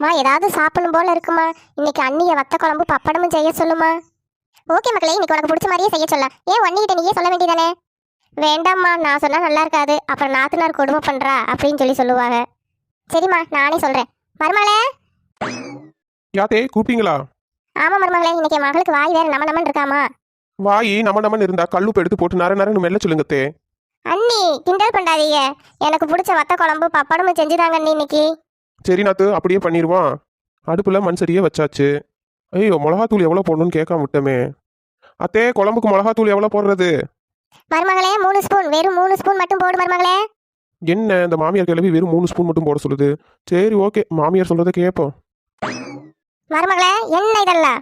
மா ஏதாவது சாப்பிடணும் போல இருக்குமா? இன்னைக்கு அண்ணிய வத்த குழம்பு பப்படமும் செய்ய சொல்லுமா? ஓகே மக்களே இன்னைக்கு உனக்கு பிடிச்ச மாதிரியே செய்ய சொல்ல. ஏன் ஒன்னிக்கிட்ட நீயே சொல்ல வேண்டியதானே? வேண்டாம்மா நான் சொன்னா நல்லா இருக்காது. அப்புறம் நாத்தனார் கொடுமை பண்றா அப்படின்னு சொல்லி சொல்லுவாங்க. சரிம்மா நானே சொல்றேன். மருமகளே? யாத்தே கூப்பிட்டீங்களா? ஆமா மருமகளே இன்னைக்கு என் மகளுக்கு வாய் வேற நம்ம நம்மன்னு இருக்காமா? வாயி நம்ம நம்மன்னு இருந்தா கல்லுப்பு எடுத்து போட்டு நர நரன்னு மெல்ல சொல்லுங்கத்தே. அண்ணி கிண்டல் பண்ணாதீங்க. எனக்கு பிடிச்ச வத்த குழம்பு பப்படமும் செஞ்சுதாங்க அண்ணி இன்னைக்கு. சரி நாத்து அப்படியே பண்ணிடுவான் அடுப்புல மண் சரியே வச்சாச்சு. ஐயோ மிளகாத்தூள் எவ்வளோ போடணும்னு கேட்காம விட்டமே. அத்தே குழம்புக்கு மிளகாத்தூள் எவ்வளோ போடுறது? மருமகளே மூணு ஸ்பூன். வெறும் மூணு ஸ்பூன் மட்டும் போடு மருமகளே. என்ன இந்த மாமியார் கிளவி வெறும் மூணு ஸ்பூன் மட்டும் போட சொல்லுது? சரி ஓகே. மாமியார் சொல்றதை கேட்போம் மருமகளே என்ன இதெல்லாம்?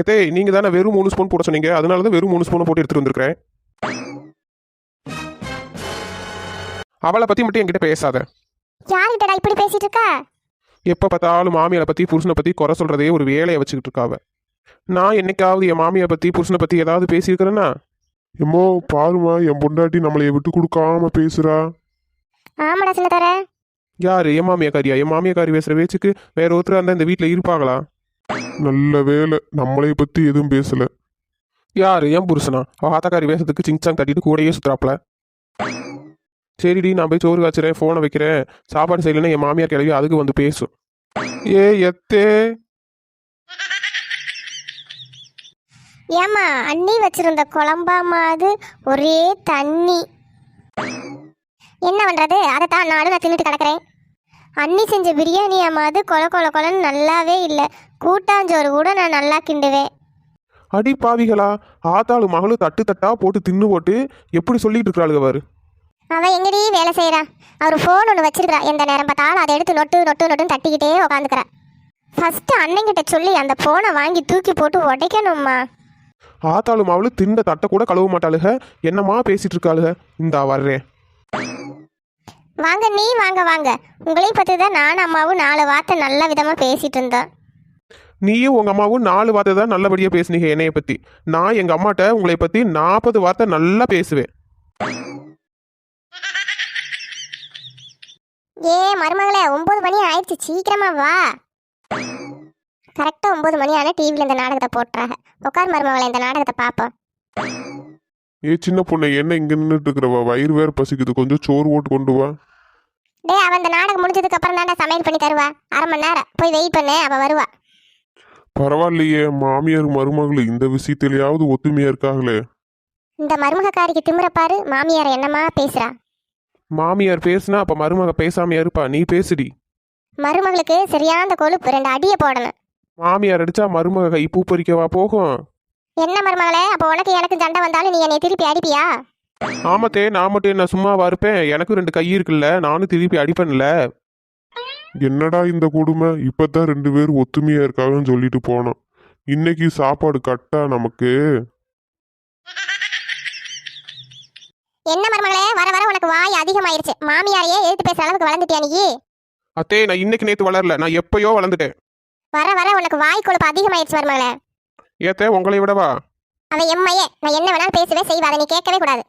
எத்தே நீங்க தானே வெறும் மூணு ஸ்பூன் போட சொன்னீங்க. அதனால தான் வெறும் மூணு ஸ்பூனை போட்டு எடுத்துட்டு வந்திருக்கிறேன். அவளை பத்தி மட்டும் என்கிட்ட பேசாத. யார்கிட்டடா இப்படி பேசிட்டு இருக்கா எப்ப பார்த்தாலும் மாமியாரை பத்தி புருஷனை பத்தி குறை சொல்றதே ஒரு வேலையை வச்சுக்கிட்டு இருக்காவ. நான் என்னைக்காவது என் மாமியாரை பத்தி புருஷனை பத்தி ஏதாவது பேசியிருக்கிறேன்னா? எம்மோ பாருமா என் பொண்டாட்டி நம்மளைய விட்டு கொடுக்காம பேசுறா. ஆமாடா சின்ன தர யாரு? என் மாமியாக்காரியா என் மாமியாக்காரி பேசுற பேச்சுக்கு வேற ஒருத்தர் அந்த இந்த வீட்டில் இருப்பாங்களா? நல்ல வேலை. நம்மளைய பத்தி எதுவும் பேசல. யாரு? என் புருஷனா? அவ ஆத்தாக்காரி வேஷத்துக்கு சிங்சாங் தட்டிட்டு கூடயே சுத்துறாப்ல. சரிடி நான் போய் சோறு காய்ச்சுறேன் ஃபோனை வைக்கிறேன். சாப்பாடு செய்யலைன்னா என் மாமியார் கிளவி அதுக்கு வந்து பேசும். ஏ எத்தே? ஏமா அண்ணி வச்சிருந்த குழம்பாமா அது? ஒரே தண்ணி. என்ன பண்றது? அதைத்தான் நானும் நான் தின்னுட்டு கிடக்குறேன். அண்ணி செஞ்ச பிரியாணி அம்மா அது? கொல கொல கொலன்னு நல்லாவே இல்லை. கூட்டாஞ்சோறு கூட நான் நல்லா கிண்டுவேன். அடி பாவிகளா ஆத்தாளு மகளும் தட்டு தட்டா போட்டு தின்னு போட்டு எப்படி சொல்லிட்டு இருக்கிறாளுக பாரு. அவ எங்கடி வேலை செய்யறா அவர் ஃபோன் ஒன்று வச்சிருக்கிறா எந்த நேரம் பார்த்தாலும் அதை எடுத்து நொட்டு நொட்டு நொட்டுன்னு தட்டிக்கிட்டே உட்காந்துக்கிறா ஃபர்ஸ்ட் அண்ணங்கிட்ட சொல்லி அந்த ஃபோனை வாங்கி தூக்கி போட்டு உடைக்கணும்மா. ஆத்தாளு மகளும் திண்ட தட்டை கூட கழுவ மாட்டாளுக. என்னமா பேசிட்டு இருக்காளுக? இந்தா வர்றேன். வாங்க நீ வாங்க வாங்க. உங்களையும் பற்றி தான் நானும் அம்மாவும் நாலு வார்த்தை நல்ல விதமாக பேசிட்டு இருந்தோம். நீயும் உங்க அம்மாவும் நாலு வார்த்தை தான் நல்லபடியா பேசுனீங்க என்னைய பத்தி. நான் எங்க அம்மாட்ட உங்களை பத்தி நாற்பது வார்த்தை நல்லா பேசுவேன். ஏ மருமகளே ஒம்பது மணி ஆயிடுச்சு. சீக்கிரமா வா. கரெக்டாக ஒம்பது மணி ஆனால் டிவியில் இந்த நாடகத்தை போட்டுறாங்க. உட்கார் மருமகளே இந்த நாடகத்தை பார்ப்போம். ஏ சின்ன பொண்ணு என்ன இங்க நின்றுட்டு இருக்கிறவ வயிறு வேற பசிக்குது. கொஞ்சம் சோறு ஓட்டு கொண்டு வா. டேய் அவன் இந்த நாடகம் முடிஞ்சதுக்கு அப்புறம் தான்டா சமையல் பண்ணி தருவா. அரை மணி நேரம். போய் வெயிட் பண்ணு அவள் வருவா. பரவாயில்லையே மாமியார் மருமகள் இந்த விஷயத்திலயாவது ஒத்துமையா இருக்காங்களே. இந்த மருமகக்காரிக்கு திமிர பாரு. மாமியார் என்னமா பேசுறா? மாமியார் பேசுனா அப்ப மருமக பேசாமையா இருப்பா. நீ பேசுடி. மருமகளுக்கு சரியான கொழுப்பு ரெண்டு அடியை போடணும். மாமியார் அடிச்சா மருமக கை பூ பறிக்கவா போகும். என்ன மருமகளே அப்போ உனக்கு எனக்கு சண்டை வந்தாலும் நீ என்னை திருப்பி அடிப்பியா? ஆமத்தே நான் மட்டும் என்ன சும்மாவா இருப்பேன்? எனக்கும் ரெண்டு கை இருக்குல்ல நானும் திருப்பி அடிப்பேன்ல. என்னடா இந்த கொடுமை? இப்பதான் ரெண்டு பேரும் ஒத்துமையா இருக்காங்கன்னு சொல்லிட்டு போனோம். இன்னைக்கு சாப்பாடு கட்டா நமக்கு? என்ன மருமகளே வர உனக்கு வாய் அதிகமாயிருச்சு. மாமியாரையே எழுத்து பேசுற அளவுக்கு வளர்ந்துட்டியா நீ அத்தே நான் இன்னைக்கு நேத்து வளரல. நான் எப்பயோ வளர்ந்துட்டேன். வர வர உனக்கு வாய் கொழுப்பு அதிகமாயிருச்சு மருமகளே. ஏத்தே உங்களை விடவா? அவ எம்மையே நான் என்ன வேணாலும் பேசவே செய்வா. அதை நீ கேட்கவே கூடாது.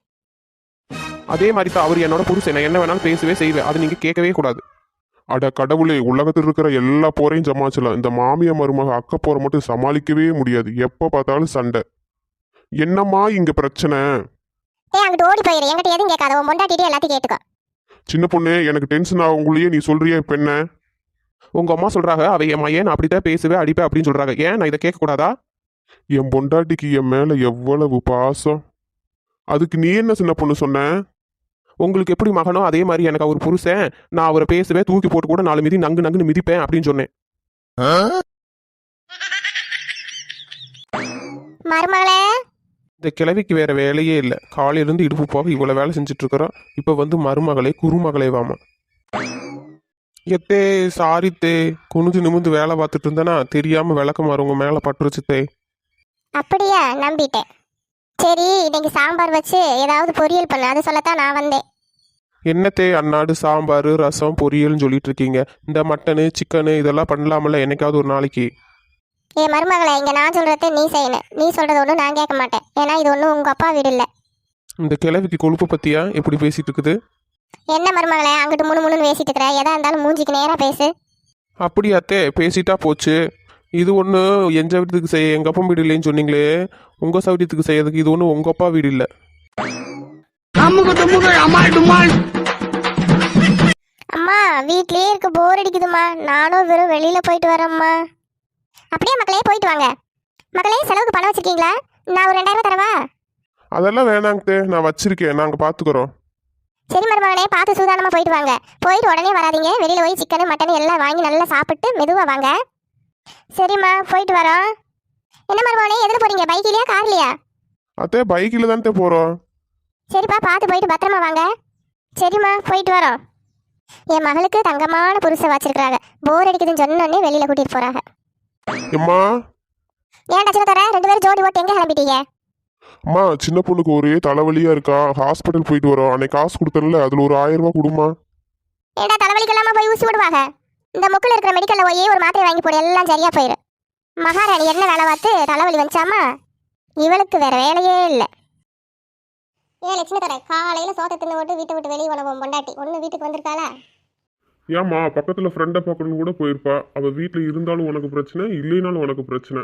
அதே மாதிரி தான் அவர் என்னோட புருஷன். நான் என்ன வேணாலும் பேசவே செய்வேன். அது நீங்க கேட்கவே கூடாது. அட கடவுளே உலகத்தில் இருக்கிற எல்லா போரையும் சமாளிச்சலாம் இந்த மாமியா மருமக அக்க போரை மட்டும் சமாளிக்கவே முடியாது. எப்ப பார்த்தாலும் சண்டை. என்னம்மா இங்க பிரச்சனை? ஏய் அங்கிட்டு ஓடி போயிரு. என்கிட்ட எதுவும் கேட்காத. உன் பொண்டாட்டிட்டு எல்லாத்தையும் கேட்டுக்கோ. சின்ன பொண்ணு எனக்கு டென்ஷன் ஆகுங்களையே நீ சொல்றிய இப்ப என்ன? உங்க அம்மா சொல்றாங்க அவ என் மையன் நான் அப்படித்தான் பேசுவேன் அடிப்பேன் அப்படின்னு சொல்றாங்க. ஏன்? நான் இதை கேட்க கூடாதா என் பொண்டாட்டிக்கு என் மேல எவ்வளவு பாசம்? அதுக்கு நீ என்ன சின்ன பொண்ணு சொன்ன? உங்களுக்கு எப்படி மகனோ அதே மாதிரி எனக்கு அவர் புருஷன். நான் அவரை பேசுவேன் தூக்கி போட்டு கூட நாலு மிதி நங்கு நங்குன்னு மிதிப்பேன் அப்படின்னு சொன்னேன். மருமகளே இந்த கிழவிக்கு வேற வேலையே இல்லை. காலையிலேருந்து இடுப்பு போக இவ்வளோ வேலை செஞ்சுட்டு இருக்கிறோம் இப்போ வந்து மருமகளே குருமகளே வாமா. எத்தே சாரித்தே குனிஞ்சு நிமிந்து வேலை பார்த்துட்டு இருந்தேனா தெரியாம விளக்கம் உங்க மேலே பட்டுருச்சுத்தே. அப்படியா நம்பிட்டேன். சரி இன்னைக்கு சாம்பார் வச்சு ஏதாவது பொரியல் பண்ணு அது சொல்லத்தான் நான் வந்தேன். என்னத்தே அன்னாடு சாம்பார் ரசம் பொரியல்னு சொல்லிட்டு இருக்கீங்க இந்த மட்டனு சிக்கனு இதெல்லாம் பண்ணலாமல்ல என்னைக்காவது ஒரு நாளைக்கு. ஏ மருமகளே இங்க நான் சொல்றதை நீ செய்யணும் நீ சொல்றது ஒன்றும் நான் கேட்க மாட்டேன். ஏன்னா இது ஒன்றும் உங்க அப்பா வீடு இல்லை. இந்த கிழவிக்கு கொழுப்பு பத்தியா? எப்படி பேசிட்டு இருக்குது? என்ன மருமகளே அங்கிட்டு முணு முணுன்னு பேசிட்டு இருக்கிற? எதா இருந்தாலும் மூஞ்சிக்கு நேரா பேசு. அப்படியாத்தே பேசிட்டா போச்சு. இது ஒன்று எந்த வீட்டுக்கு செய்ய எங்கள் அப்பா வீடு இல்லைன்னு சொன்னீங்களே. உங்கள் சௌரியத்துக்கு செய்யறதுக்கு இது ஒன்றும் உங்கள் அப்பா வீடு இல்லை. அம்மா வீட்லயே இருக்க போர் அடிக்குதும்மா. நானும் வெறும் வெளியில போயிட்டு வரேம்மா. அப்படியே மக்களே போயிட்டு வாங்க. மக்களே செலவுக்கு பணம் வச்சிருக்கீங்களா? நான் ஒரு ரெண்டாயிரம் தரவா? அதெல்லாம் வேணாங்கத்தே நான் வச்சிருக்கேன். நாங்கள் பார்த்துக்குறோம் சரி மருமகனே பார்த்து சூதானமா போயிட்டு வாங்க. போயிட்டு உடனே வராதீங்க. வெளியில போய் சிக்கன் மட்டன் எல்லாம் வாங்கி நல்லா சாப்பிட்டு மெதுவா வாங்க. சரிம்மா போயிட்டு வரோம். என்ன மருமகனே எதில் போறீங்க? பைக்கிலையா கார்லையா அத்தே பைக்கில் தான்த்தே போகிறோம் சரிப்பா பார்த்து போயிட்டு பத்திரமா வாங்க. சரிம்மா போயிட்டு வரோம். என் மகளுக்கு தங்கமான புருஷ வச்சிருக்காங்க போர் அடிக்குதுன்னு சொன்னோடனே வெளியில கூட்டிட்டு போறாங்க. எம்மா? ஏன் டச்சுல தர? ரெண்டு பேரும் ஜோடி போட்டு எங்க கிளம்பிட்டீங்க? அம்மா சின்ன பொண்ணுக்கு ஒரே தலைவலியா இருக்கா? ஹாஸ்பிட்டல் போயிட்டு வரோம். அன்னைக்கு காசு கொடுத்தல அதுல ஒரு ஆயிரம் ரூபாய் கொடுமா ஏடா தலைவலிக்கெல்லாமா போய் ஊசி விடுவாங்க இந்த முக்கில் இருக்கிற மெடிக்கல்ல போய் ஒரு மாத்திரை வாங்கி போடு எல்லாம் சரியா போயிடும் மகாராணி என்ன வேலை பார்த்து தலைவலி வந்துச்சாமா இவளுக்கு வேற வேலையே இல்லை. ஏ லட்சுமி தர காலையில சோத்தை தின்னு போட்டு வீட்டை விட்டு வெளியே உணவும் பொண்டாட்டி. ஒன்று வீட்டுக்கு வந்திருக்காளா? ஏம்மா பக்கத்துல ஃப்ரெண்டை பார்க்கணும்னு கூட போயிருப்பா. அவ வீட்டுல இருந்தாலும் உனக்கு பிரச்சனை இல்லைனாலும் உனக்கு பிரச்சனை.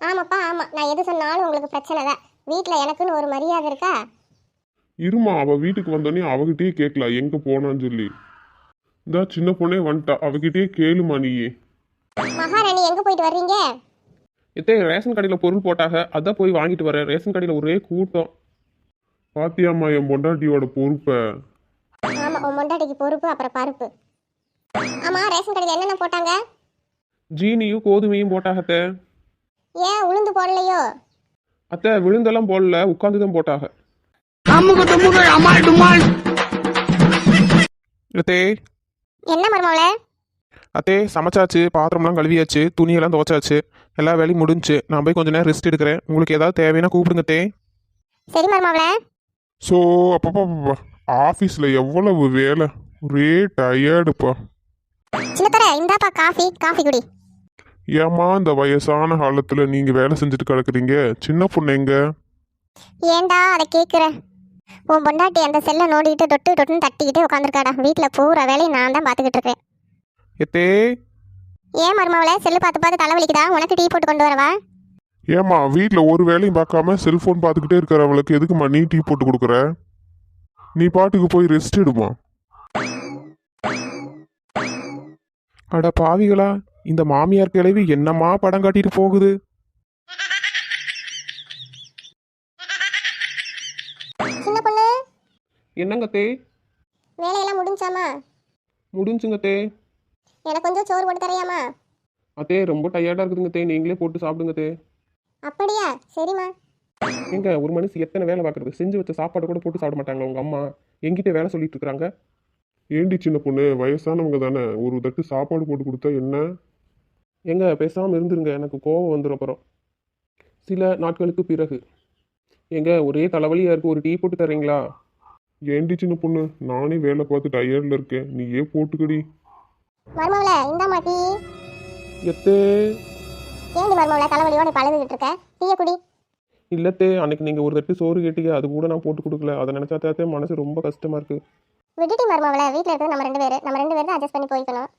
ஆமாப்பா ஆமா. நான் எது சொன்னாலும் உங்களுக்கு பிரச்சனை தான். வீட்டில் எனக்குன்னு ஒரு மரியாதை இருக்கா? இருமா அவ வீட்டுக்கு வந்தோடனே அவகிட்டயே கேட்கலாம் எங்க போனான்னு சொல்லி. இந்த சின்ன பொண்ணே வந்துட்டா. அவகிட்டயே கேளுமா நீயே. மகாராணி எங்க போயிட்டு வர்றீங்க? எத்தே ரேஷன் கடையில் பொருள் போட்டாங்க. அதான் போய் வாங்கிட்டு வரேன். ரேஷன் கடையில் ஒரே கூட்டம். பாத்தியாம்மா என் பொண்டாட்டியோட பொறுப்பை? ஆமா உன் பொண்டாட்டிக்கு பொறுப்பு அப்புறம் பருப்பு. ஆமா ரேஷன் கடையில் என்னென்ன போட்டாங்க? ஜீனியும் கோதுமையும் போட்டாகத்தே ஏன் உளுந்து போடலையோ? அத்தை விழுந்தெல்லாம் போடல உட்காந்து தான் போட்டாங்க. அமுகு டுமுகு அமால் டுமால் அத்தே. என்ன மருமவளே அத்தே சமைச்சாச்சு பாத்திரம்லாம் கழுவியாச்சு துணியெல்லாம் துவைச்சாச்சு. எல்லா வேலையும் முடிஞ்சுச்சு நான் போய் கொஞ்ச நேரம் ரெஸ்ட் எடுக்கிறேன். உங்களுக்கு ஏதாவது தேவைன்னா கூப்பிடுங்க தே சரி மருமவளே ஸோ அப்பப்பா. ஆஃபீஸில் எவ்வளவு வேலை? ஒரே டயர்டுப்பா சின்னத்தர இந்தாப்பா காஃபி காஃபி குடி. ஏம்மா இந்த வயசான காலத்தில் நீங்கள் வேலை செஞ்சுட்டு கிடக்குறீங்க? சின்ன பொண்ணு எங்க? ஏன்டா அதை கேட்குற உன் பொண்டாட்டி அந்த செல்லை நோண்டிக்கிட்டு தொட்டு தொட்டுன்னு தட்டிக்கிட்டே உட்காந்துருக்காடா வீட்டில் பூரா வேலையை நான் தான் பார்த்துக்கிட்டு இருக்கேன். எத்தே. ஏன் மருமவளே செல்லு பார்த்து பார்த்து தலைவலிக்குதா உனக்கு டீ போட்டு கொண்டு வரவா? ஏம்மா வீட்டில் ஒரு வேலையும் பார்க்காம செல்ஃபோன் பார்த்துக்கிட்டே இருக்கிறவளுக்கு எதுக்குமா நீ டீ போட்டு கொடுக்குற? நீ பாட்டுக்கு போய் ரெஸ்ட் எடுமா. அட பாவிகளா இந்த மாமியார் கிழவி என்னம்மா படம் காட்டிட்டு போகுது? சின்ன பொண்ணு. என்னங்க தே? வேலையெல்லாம் முடிஞ்சாமா முடிஞ்சுங்க தே. எனக்கு கொஞ்சம் சோறு போட்டு தரையாமா அத்தே ரொம்ப டயர்டாக இருக்குதுங்க தே. நீங்களே போட்டு சாப்பிடுங்க தே. அப்படியா? சரிம்மா. எங்க ஒரு மனுஷன் எத்தனை வேலை பார்க்குறது? செஞ்சு வச்ச சாப்பாடு கூட போட்டு சாப்பிட மாட்டாங்க உங்க அம்மா? எங்கிட்ட வேலை சொல்லிட்டு இருக்காங்க. ஏண்டி சின்ன பொண்ணு? வயசானவங்க தானே. ஒரு தட்டு சாப்பாடு போட்டு கொடுத்தா என்ன? எங்க பேசாமல் இருந்துருங்க. எனக்கு கோவம் வந்துடும் அப்புறம். சில நாட்களுக்கு பிறகு. எங்க ஒரே தலைவலியாக இருக்கு. ஒரு டீ போட்டு தரீங்களா ஏண்டி சின்ன பொண்ணு? நானே வேலை பார்த்து டயர்டில் இருக்கேன். நீ ஏன் போட்டுக்கடி. மருமவளே இந்தாம்மா டீ. எத்தே. ஏண்டி மருமவளே தலைவலியோட பழகிட்டு இருக்க? டீயை குடி. இல்லத்தே அன்னைக்கு நீங்கள் ஒரு தட்டு சோறு கேட்டீங்க அது கூட நான் போட்டு கொடுக்கல. அதை நினச்சா தாத்தே மனசு ரொம்ப கஷ்டமாக இருக்குது விட்டுட்டு மருமாவில் வீட்டில் இருக்கிறது நம்ம ரெண்டு பேர். நம்ம ரெண்டு பேரும் அட்ஜஸ்ட் பண்ணி போய்க்கணும்.